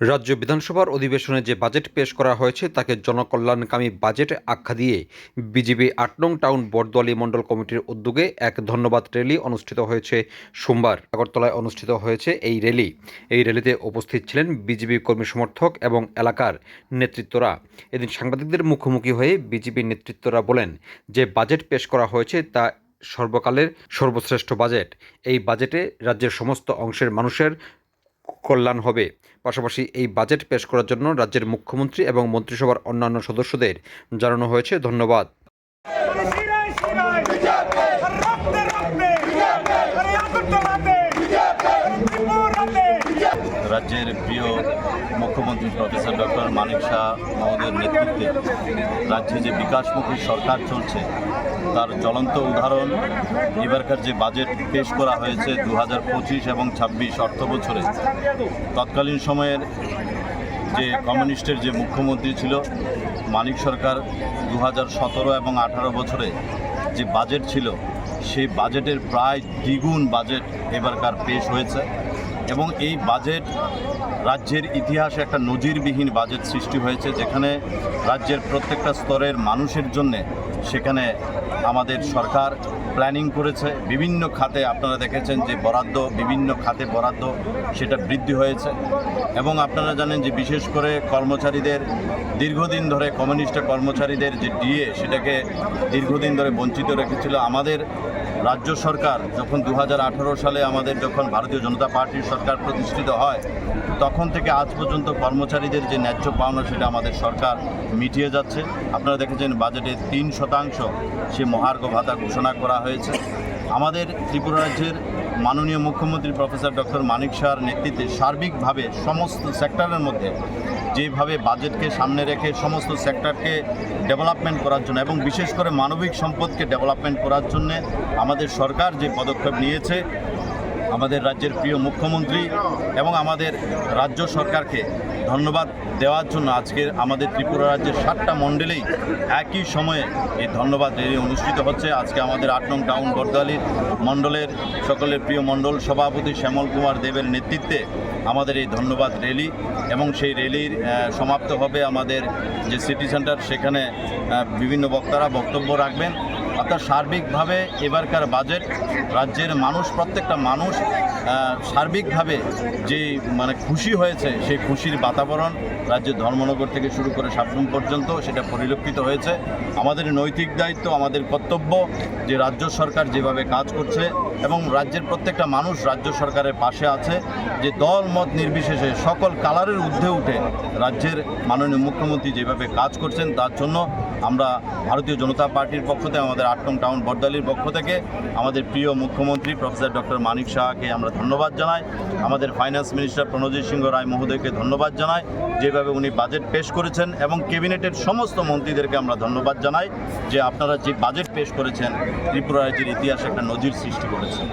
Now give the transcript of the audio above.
রাজ্য বিধানসভার অধিবেশনে যে বাজেট পেশ করা হয়েছে, তাকে জনকল্যাণকামী বাজেট আখ্যা দিয়ে বিজেপি আট নং টাউন বরদোয়ালি মণ্ডল কমিটির উদ্যোগে এক ধন্যবাদ র্যালি অনুষ্ঠিত হয়েছে সোমবার। আগরতলায় অনুষ্ঠিত হয়েছে এই র্যালি। এই র্যালিতে উপস্থিত ছিলেন বিজেপি কর্মী সমর্থক এবং এলাকার নেতৃত্বরা। এদিন সাংবাদিকদের মুখোমুখি হয়ে বিজেপি নেতৃত্বরা বলেন, যে বাজেট পেশ করা হয়েছে, তা সর্বকালের সর্বশ্রেষ্ঠ বাজেট। এই বাজেটে রাজ্যের সমস্ত অংশের মানুষের কল্যাণ হবে। পাশাপাশি এই বাজেট পেশ করার জন্য রাজ্যের মুখ্যমন্ত্রী এবং মন্ত্রিসভার অন্যান্য সদস্যদের জানানো হয়েছে। ধন্যবাদ। রাজ্যের প্রিয় মুখ্যমন্ত্রী প্রফেসর ডক্টর মানিক শাহ মহোদয়ের নেতৃত্বে রাজ্যে যে বিকাশমুখী সরকার চলছে, তার জ্বলন্ত উদাহরণ, এবারকার যে বাজেট পেশ করা হয়েছে দু পঁচিশ এবং ছাব্বিশ অর্থ বছরে, তৎকালীন সময়ের যে কমিউনিস্টের যে মুখ্যমন্ত্রী ছিল, মানিক সরকার দু এবং আঠারো বছরে যে বাজেট ছিল সেই বাজেটের প্রায় দ্বিগুণ বাজেট এবারকার পেশ হয়েছে। এবং এই বাজেট রাজ্যের ইতিহাসে একটা নজিরবিহীন বাজেট সৃষ্টি হয়েছে, যেখানে রাজ্যের প্রত্যেকটা স্তরের মানুষের জন্যে সেখানে আমাদের সরকার প্ল্যানিং করেছে। বিভিন্ন খাতে আপনারা দেখেছেন যে বরাদ্দ, বিভিন্ন খাতে বরাদ্দ সেটা বৃদ্ধি হয়েছে। এবং আপনারা জানেন যে বিশেষ করে কর্মচারীদের, দীর্ঘদিন ধরে কমিউনিস্ট কর্মচারীদের যে ডিএ, সেটাকে দীর্ঘদিন ধরে বঞ্চিত রেখেছিল আমাদের রাজ্য সরকার যখন দু হাজার আঠেরো সালে আমাদের যখন ভারতীয় জনতা পার্টির সরকার প্রতিষ্ঠিত হয়, তখন থেকে আজ পর্যন্ত কর্মচারীদের যে ন্যায্য পাওনা সেটা আমাদের সরকার মিটিয়ে যাচ্ছে। আপনারা দেখেছেন বাজেটে তিন শতাংশ সে মহার্ঘ ভাতা ঘোষণা করা হয়েছে। আমাদের ত্রিপুরা রাজ্যের মাননীয় মুখ্যমন্ত্রী প্রফেসর ডক্টর মানিক শাহর নেতৃত্বে সার্বিকভাবে সমস্ত সেক্টরের মধ্যে যেভাবে বাজেটকে সামনে রেখে সমস্ত সেক্টরকে ডেভেলপমেন্ট করার জন্য এবং বিশেষ করে মানবিক সম্পদকে ডেভেলপমেন্ট করার জন্যে আমাদের সরকার যে পদক্ষেপ নিয়েছে আমাদের রাজ্যের প্রিয় মুখ্যমন্ত্রী এবং আমাদের রাজ্য সরকারকে ধন্যবাদ দেওয়ার জন্য আজকের আমাদের ত্রিপুরা রাজ্যের সাতটা মণ্ডলেই একই সময়ে এই ধন্যবাদ র্যালি অনুষ্ঠিত হচ্ছে। আজকে আমাদের আট নং টাউন বরদালির মণ্ডলের সকলের প্রিয় মণ্ডল সভাপতি শ্যামল কুমার দেবের নেতৃত্বে আমাদের এই ধন্যবাদ র্যালি এবং সেই র্যালির আহ, সমাপ্ত হবে আমাদের যে সিটি সেন্টার সেখানে বিভিন্ন বক্তারা বক্তব্য রাখবেন। অর্থাৎ সার্বিকভাবে এবারকার বাজেট, রাজ্যের মানুষ, প্রত্যেকটা মানুষ সার্বিকভাবে যে মানে খুশি হয়েছে, সেই খুশির বাতাবরণ রাজ্যের ধর্মনগর থেকে শুরু করে সাবরুম পর্যন্ত সেটা পরিলক্ষিত হয়েছে। আমাদের নৈতিক দায়িত্ব, আমাদের কর্তব্য যে রাজ্য সরকার যেভাবে কাজ করছে এবং রাজ্যের প্রত্যেকটা মানুষ রাজ্য সরকারের পাশে আছে, যে দল, মত নির্বিশেষে সকল কালারের ঊর্ধ্বে উঠে রাজ্যের মাননীয় মুখ্যমন্ত্রী যেভাবে কাজ করছেন, তার জন্য আমরা ভারতীয় জনতা পার্টির পক্ষ থেকে আমাদের আটকম টাউন বরদালির পক্ষ থেকে আমাদের প্রিয় মুখ্যমন্ত্রী প্রফেসর ডক্টর মানিক শাহকে আমরা ধন্যবাদ জানাই। আমাদের ফাইন্যান্স মিনিস্টার প্রণজিৎ সিংহ রায় মহোদয়কে ধন্যবাদ জানাই, যেভাবে উনি বাজেট পেশ করেছেন এবং ক্যাবিনেটের সমস্ত মন্ত্রীদেরকে আমরা ধন্যবাদ জানাই যে আপনারা যে বাজেট পেশ করেছেন, ত্রিপুরা রাজ্যের ইতিহাসে একটা নজির সৃষ্টি করেছেন।